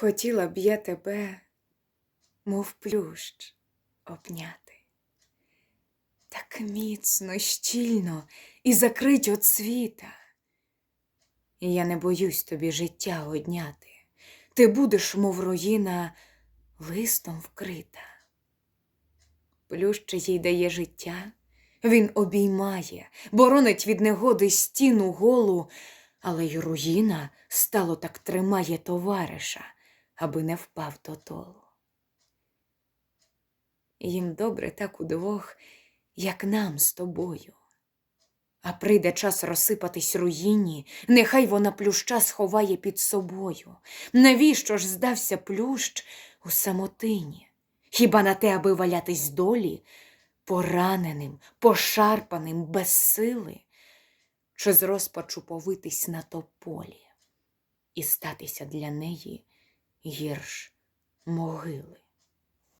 Хотіла б я тебе, мов плющ, обняти. Так міцно, щільно і закрить от світа. Я не боюсь тобі життя одняти. Ти будеш, мов руїна, листом вкрита. Плющ їй дає життя, він обіймає, боронить від негоди стіну голу, але й руїна стало так тримає товариша, аби не впав додолу. Їм добре так удвох, як нам з тобою. А прийде час розсипатись руїні, нехай вона плюща сховає під собою. Навіщо ж здався плющ у самотині? Хіба на те, аби валятись долі, пораненим, пошарпаним, без сили, чи з розпачу повитись на тополі і статися для неї гірш могили?